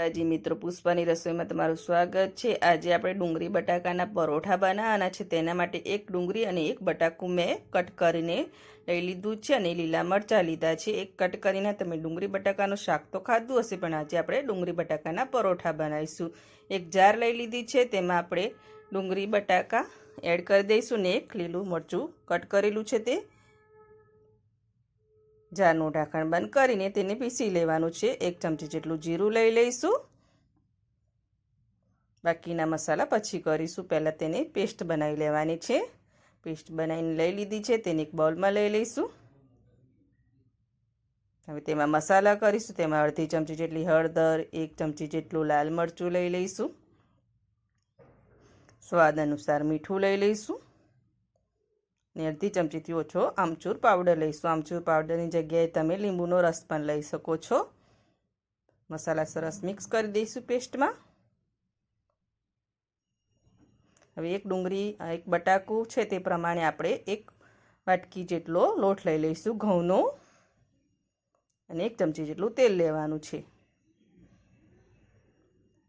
માતાજી મિત્રો પુષ્પાની રસોઈમાં તમારું સ્વાગત છે. આજે આપણે ડુંગળી બટાકાના પરોઠા બનાવવાના છે. તેના માટે એક ડુંગળી અને એક બટાકું મેં કટ કરીને લઈ લીધું છે અને લીલા મરચાં લીધા છે. એક કટ કરીને તમે ડુંગળી બટાકાનું શાક તો ખાધું હશે, પણ આજે આપણે ડુંગળી બટાકાના પરોઠા બનાવીશું. એક જાર લઈ લીધી છે. તેમાં આપણે ડુંગળી બટાકા એડ કરી દઈશું ને એક લીલું મરચું કટ કરેલું છે તે. જારનું ઢાંકણ બંધ કરીને તેને પીસી લેવાનું છે. એક ચમચી જેટલું જીરું લઈ લઈશું. બાકીના મસાલા પછી કરીશું. પહેલાં તેને પેસ્ટ બનાવી લેવાની છે. પેસ્ટ બનાવીને લઈ લીધી છે. તેને એક બાઉલમાં લઈ લઈશું. હવે તેમાં મસાલા કરીશું. તેમાં અડધી ચમચી જેટલી હળદર, એક ચમચી જેટલું લાલ મરચું લઈ લઈશું. સ્વાદ અનુસાર મીઠું લઈ લઈશું. ને અડધી ચમચીથી ઓછો આમચૂર પાવડર લઈશું. આમચૂર પાવડરની જગ્યાએ તમે લીંબુનો રસ પણ લઈ શકો છો. મસાલા સરસ મિક્સ કરી દઈશું પેસ્ટમાં. હવે એક ડુંગળી એક બટાકું છે તે પ્રમાણે આપણે એક વાટકી જેટલો લોટ લઈ લઈશું ઘઉંનો. અને એક ચમચી જેટલું તેલ લેવાનું છે.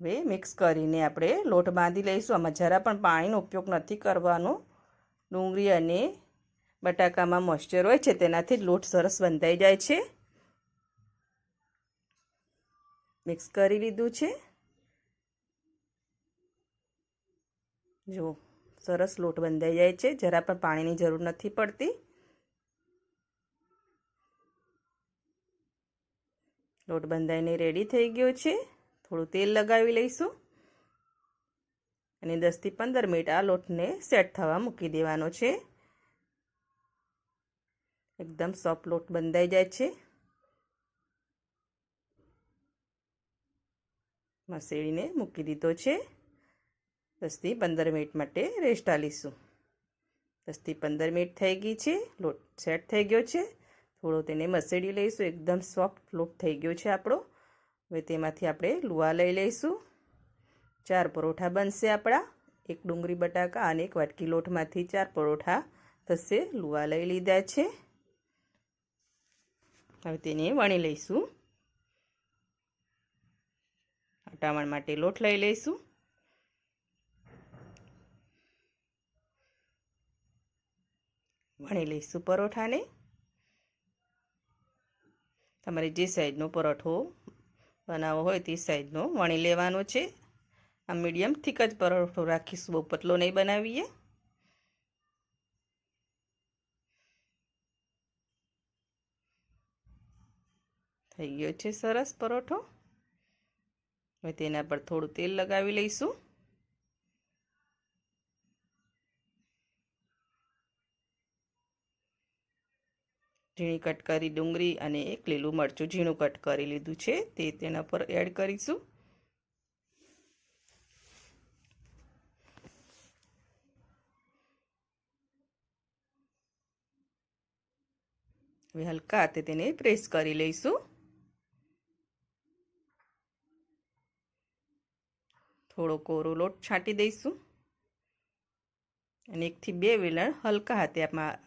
હવે મિક્સ કરીને આપણે લોટ બાંધી લઈશું. આમાં જરા પણ પાણીનો ઉપયોગ નથી કરવાનો. ડુંગળી અને બટાકામાં મોઇશ્ચર હોય છે, તેનાથી લોટ સરસ બંધાઈ જાય છે. મિક્સ કરી લીધું છે. જો સરસ લોટ બંધાઈ જાય છે, જરા પણ પાણીની જરૂર નથી પડતી. લોટ બંધાઈને રેડી થઈ ગયો છે. થોડું તેલ લગાવી લઈશું. અને દસથી પંદર મિનિટ આ લોટને સેટ થવા મૂકી દેવાનો છે. એકદમ સોફ્ટ લોટ બંધાઈ જાય છે. મસેડીને મૂકી દીધો છે. દસથી પંદર મિનિટ માટે રેસ્ટ આલીશું. દસથી પંદર મિનિટ થઈ ગઈ છે. લોટ સેટ થઈ ગયો છે. થોડો તેને મસેડી લઈશું. એકદમ સોફ્ટ લોટ થઈ ગયો છે આપણો. હવે તેમાંથી આપણે લુવા લઈ લઈશું. ચાર પરોઠા બનશે આપણા. એક ડુંગળી બટાકા અને એક વાટકી લોટમાંથી ચાર પરોઠા થશે લુવા લઈ લીધા છે. હવે તેને વણી લઈશું. અટામણ માટે લોટ લઈ લઈશું. વણી લઈશું પરોઠાને. તમારે જે સાઈઝનો પરોઠો બનાવવો હોય તે સાઈઝનો વણી લેવાનો છે. આ મીડિયમ થીક જ પરોઠો રાખીશું. બહુ પતલો નહીં બનાવીએ. થઈ ગયો છે સરસ પરોઠો. હવે તેના પર થોડું તેલ લગાવી લઈશું. ઝીણી કટ કરી ડુંગળી અને એક લીલું મરચું ઝીણું કટ કરી લીધું છે. તે તેના પર એડ કરીશું. હવે હલકા હાથે તેને પ્રેસ કરી લઈશું. થોડો કોરો લોટ છાંટી દઈશું. અને એકથી બે વેલણ હલકા હાથે આમાં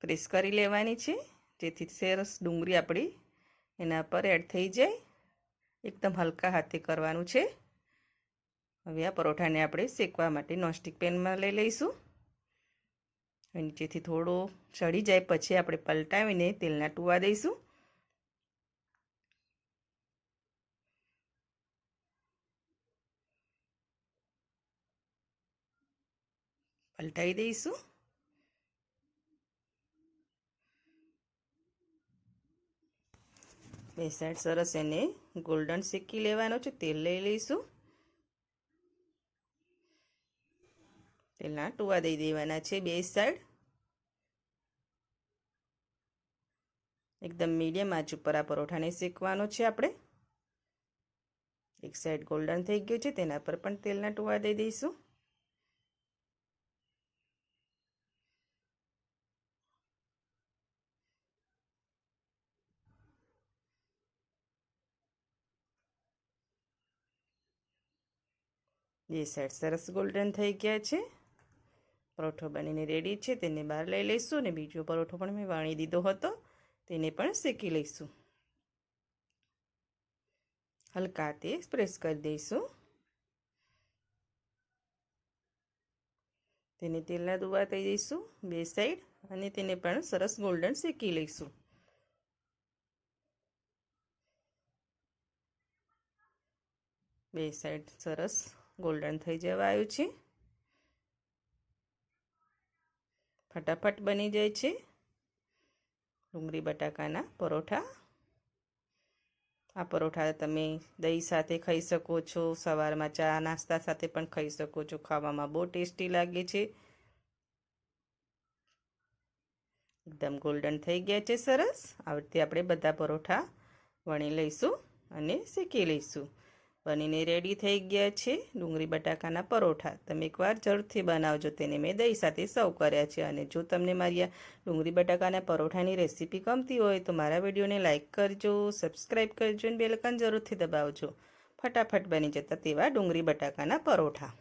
પ્રેસ કરી લેવાની છે. જેથી સરસ ડુંગળી આપણી એના પર એડ થઈ જાય. એકદમ હલકા હાથે કરવાનું છે. હવે આ પરોઠાને આપણે શેકવા માટે નોનસ્ટિક પેનમાં લઈ લઈશું. નીચેથી થોડો ચડી જાય, પછી આપણે પલટાવીને તેલના ટૂવા દઈશું. પલટાવી દઈશું. બે સાઈડ સરસ એને ગોલ્ડન શેકી લેવાનો છે, તેલ લઈ લઈશું. તેલના ટુવા દઈ દેવાના છે બે સાઈડ. એકદમ મીડિયમ આંચ ઉપર આ પરોઠાને શેકવાનો છે આપણે. એક સાઈડ ગોલ્ડન થઈ ગયું છે, તેના પર પણ તેલના ટુવા દઈ દઈશું. બે સાઈડ સરસ ગોલ્ડન થઈ ગયા છે. પરોઠો બનીને રેડી છે, તેને બહાર લઈ લઈશું અને બીજો પરોઠો પણ મેં વાણી દીધો હતો, તેને પણ શેકી લઈશું. હલકા તે પ્રેસ કરી દઈશું. તેને તેલના દુવા થઈ દઈશું, બે સાઈડ અને તેને પણ સરસ ગોલ્ડન શેકી લઈશું. બે સાઈડ સરસ ગોલ્ડન થઈ જવા આવ્યું છે. ફટાફટ બની જાય છે. ડુંગળી, બટાકાના પરોઠા. આ પરોઠા તમે દહીં સાથે ખાઈ શકો છો, સવારમાં ચા નાસ્તા સાથે પણ ખાઈ શકો છો. ખાવામાં બહુ ટેસ્ટી લાગે છે. એકદમ ગોલ્ડન થઈ ગયા છે, સરસ. આ રીતે આપણે બધા પરોઠા વણી લઈશું અને શેકી લઈશું. બનીને રેડી થઈ ગયા છે ડુંગળી બટાકાના પરોઠા. તમે એકવાર જરૂરથી બનાવજો, તેને મેં દહીં સાથે સર્વ કર્યા છે. અને જો તમને મારી આ ડુંગળી બટાકાના પરોઠાની રેસીપી ગમતી હોય તો મારા વિડીયોને લાઇક કરજો સબસ્ક્રાઈબ કરજો અને બેલકન જરૂરથી દબાવજો. ફટાફટ બની જતા તેવા ડુંગળી બટાકાના પરોઠા.